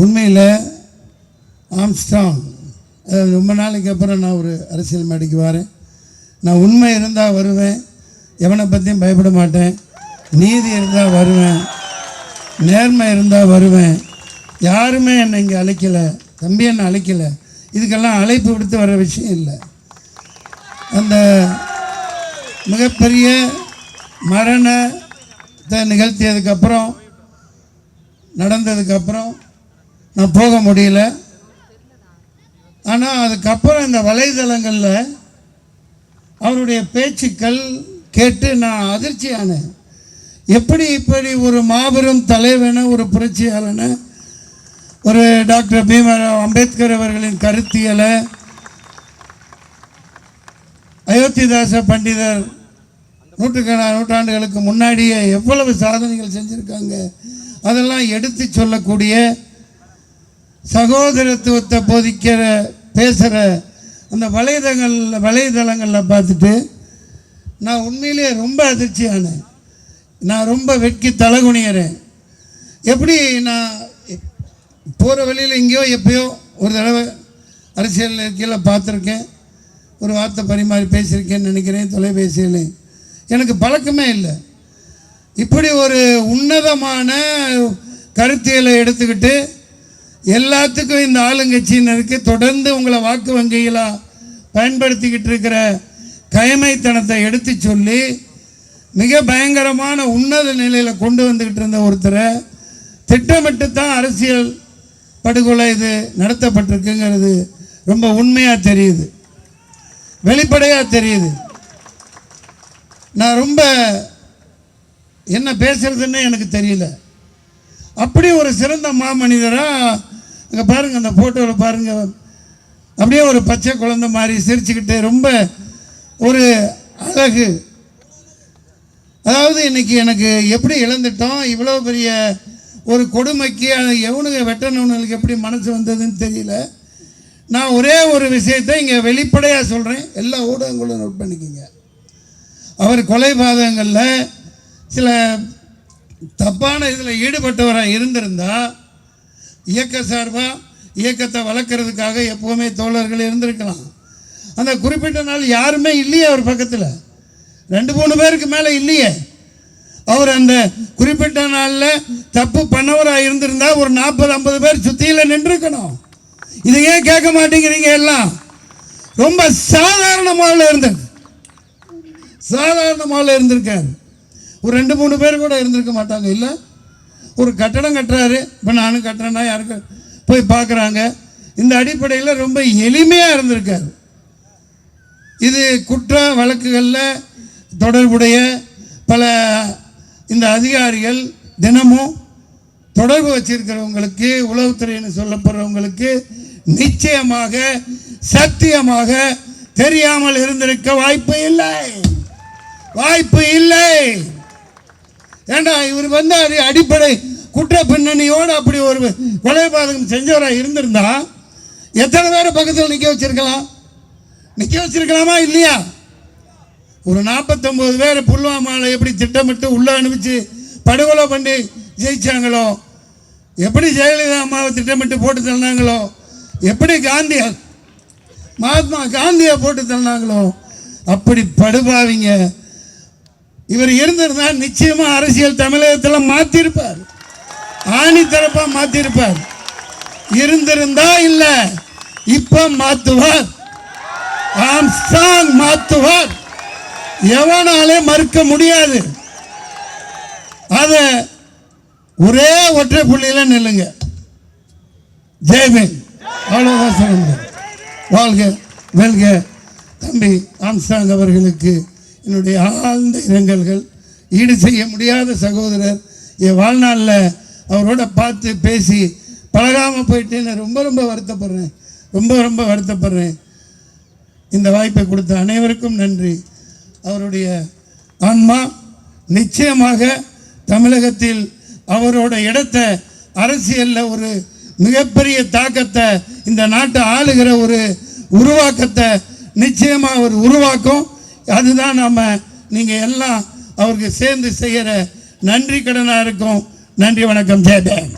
உண்மையில் ஆம்ஸ்டாங் அதாவது ரொம்ப நாளைக்கு அப்புறம் நான் ஒரு அரசியல் மேடைக்கு வரேன். நான் உண்மை இருந்தால் வருவேன் எவனை பற்றியும் பயப்பட மாட்டேன். நீதி இருந்தால் வருவேன் நேர்மை இருந்தால் வருவேன். யாருமே என்னை இங்கே அழைக்கலை தம்பி என்னை அழைக்கலை. இதுக்கெல்லாம் அழைப்பு விடுத்து வர விஷயம் இல்லை. அந்த மிகப்பெரிய மரணத்தை நிகழ்த்தியதுக்கப்புறம் நடந்ததுக்கப்புறம் நான் போக முடியல. ஆனால் அதுக்கப்புறம் இந்த வலைதளங்களில் அவருடைய பேச்சுக்கள் கேட்டு நான் அதிர்ச்சியானேன். எப்படி இப்படி ஒரு மாபெரும் தலைவன ஒரு புரட்சியாளன ஒரு டாக்டர் பீமராவ் அம்பேத்கர் அவர்களின் கருத்தியலை அயோத்திதாச பண்டிதர் நூற்றுக்கணக்கான நூற்றாண்டுகளுக்கு முன்னாடியே எவ்வளவு சாதனைகள் செஞ்சுருக்காங்க அதெல்லாம் எடுத்து சொல்லக்கூடிய சகோதரத்துவத்தை போதிக்கிற பேசுகிற அந்த வலைதளங்களில் வலைதளங்களில் பார்த்துட்டு நான் உண்மையிலேயே ரொம்ப அதிர்ச்சியானேன். நான் ரொம்ப வெட்கி தலகுனியறேன். எப்படி நான் போகிற வழியில் எங்கேயோ எப்பயோ ஒரு தடவை அரசியல் கீழே பார்த்துருக்கேன். ஒரு வார்த்தை பரிமாறி பேசியிருக்கேன்னு நினைக்கிறேன் தொலைபேசியில். எனக்கு பழக்கமே இல்லை. இப்படி ஒரு உன்னதமான கருத்தியலை எடுத்துக்கிட்டு எல்லாத்துக்கும் இந்த ஆளுங்கட்சியினருக்கு தொடர்ந்து உங்களை வாக்கு வங்கிகளாக பயன்படுத்திக்கிட்டு இருக்கிற கயமைத்தனத்தை எடுத்து சொல்லி மிக பயங்கரமான உன்னத நிலையில் கொண்டு வந்துக்கிட்டு இருந்த ஒருத்தரை திட்டமிட்டு தான் அரசியல் படுகொலை இது நடத்தப்பட்டிருக்குங்கிறது ரொம்ப உண்மையாக தெரியுது. வெளிப்படையாக தெரியுது. நான் ரொம்ப என்ன பேசுறதுன்னு எனக்கு தெரியல. அப்படி ஒரு சிறந்த மாமனிதராக அங்கே பாருங்கள் அந்த ஃபோட்டோவில் பாருங்கள் அப்படியே ஒரு பச்சை குழந்தை மாதிரி சிரிச்சுக்கிட்டு ரொம்ப ஒரு அழகு. அதாவது இன்றைக்கி எனக்கு எப்படி இழந்துட்டோம் இவ்வளோ பெரிய ஒரு கொடுமைக்கு அது எவனுங்க வெட்டணுங்களுக்கு எப்படி மனசு வந்ததுன்னு தெரியல. நான் ஒரே ஒரு விஷயத்தை இங்கே வெளிப்படையாக சொல்கிறேன் எல்லா ஊடகங்களும் நோட் பண்ணிக்கோங்க. அவர் கொலைபாதகங்களில் சில தப்பான இதில் ஈடுபட்டவராக இருந்திருந்தால் இயக்க சார்பாக இயக்கத்தை வளர்க்குறதுக்காக எப்போவுமே தோழர்கள் இருந்திருக்கலாம். அந்த குறிப்பிட்ட நாள் யாருமே இல்லையே அவர் பக்கத்தில். ரெண்டு மூணு பேருக்கு மேலே இல்லையே. அவர் அந்த குறிப்பிட்ட நாளில் தப்பு பண்ணவராக இருந்திருந்தா ஒரு நாற்பது ஐம்பது பேர் சுத்தியில் நின்றுருக்கணும் இதை ஏன் கேட்க மாட்டேங்கிறீங்க எல்லாம்? ரொம்ப சாதாரணமாக இருந்தது. சாதாரணமாக இருந்திருக்காரு. ஒரு ரெண்டு மூணு பேர் கூட இருந்திருக்க மாட்டாங்க இல்லை? ஒரு கட்டடம் கட்டுறாரு. இப்போ நானும் கட்டுறேன்னா யாருக்கும் போய் பார்க்குறாங்க. இந்த அடிப்படையில் ரொம்ப எளிமையாக இருந்திருக்காரு. இது குற்ற வழக்குகளில் தொடர்புடைய பல இந்த அதிகாரிகள் தினமும் தொடர்பு வச்சிருக்கிறவங்களுக்கு உளவுத்துறைன்னு சொல்லப்படுறவங்களுக்கு நிச்சயமாக சத்தியமாக தெரியாமல் இருந்திருக்க வாய்ப்பு இல்லை. வாய்ப்பு இல்லை. ஏண்டா இவர் வந்து அது அடிப்படை குற்ற பின்னணியோடு அப்படி ஒரு கொலைபாதகம் செஞ்சவராக இருந்திருந்தா எத்தனை பேரை பக்கத்தில் நிற்க வச்சிருக்கலாம்? நிற்க வச்சிருக்கலாமா இல்லையா? ஒரு நாற்பத்தொம்பது பேர் புல்வாமாவில் எப்படி திட்டமிட்டு உள்ளே அனுப்பிச்சு படுகொலை பண்ணி ஜெயிச்சாங்களோ? எப்படி ஜெயலலிதா அம்மாவை திட்டமிட்டு போட்டு தள்ளினாங்களோ? எப்படி காந்திய மகாத்மா காந்தியை போட்டு தள்ளினாங்களோ? அப்படி படுபாவிங்க. இவர் இருந்திருந்தா நிச்சயமா அரசியல் தமிழகத்தில் மாத்திருப்பார். ஆணி தரப்பா மாத்திருப்பார். இருந்திருந்தா இல்ல இப்ப மாத்துவார். ஆம்ஸ்டாங் மாத்துவார். எவனாலே மறுக்க முடியாது. அத ஒரே ஒற்றை புள்ளியில நில்லுங்க. ஜெய்பீம் அவ்வளவுதான் சொல்லுங்க வாழ்க வெல்க. தம்பி ஆம்ஸ்டாங் அவர்களுக்கு என்னுடைய ஆழ்ந்த இரங்கல்கள் ஈடு செய்ய முடியாத சகோதரர் என் வாழ்நாளில் அவரோட பார்த்து பேசி பழகாமல் போயிட்டு நான் ரொம்ப ரொம்ப வருத்தப்படுறேன். ரொம்ப ரொம்ப வருத்தப்படுறேன். இந்த வாய்ப்பை கொடுத்த அனைவருக்கும் நன்றி. அவருடைய ஆன்மா நிச்சயமாக தமிழகத்தில் அவரோட இடத்தை அரசியலில் ஒரு மிகப்பெரிய தாக்கத்தை இந்த நாட்டை ஆளுகிற ஒரு உருவாக்கத்தை நிச்சயமாக அவர் உருவாக்கும். அதுதான் நம்ம நீங்கள் எல்லாம் அவருக்கு சேர்ந்து செய்கிற நன்றி கடனாக இருக்கும். நன்றி வணக்கம். ஜெயதேவ்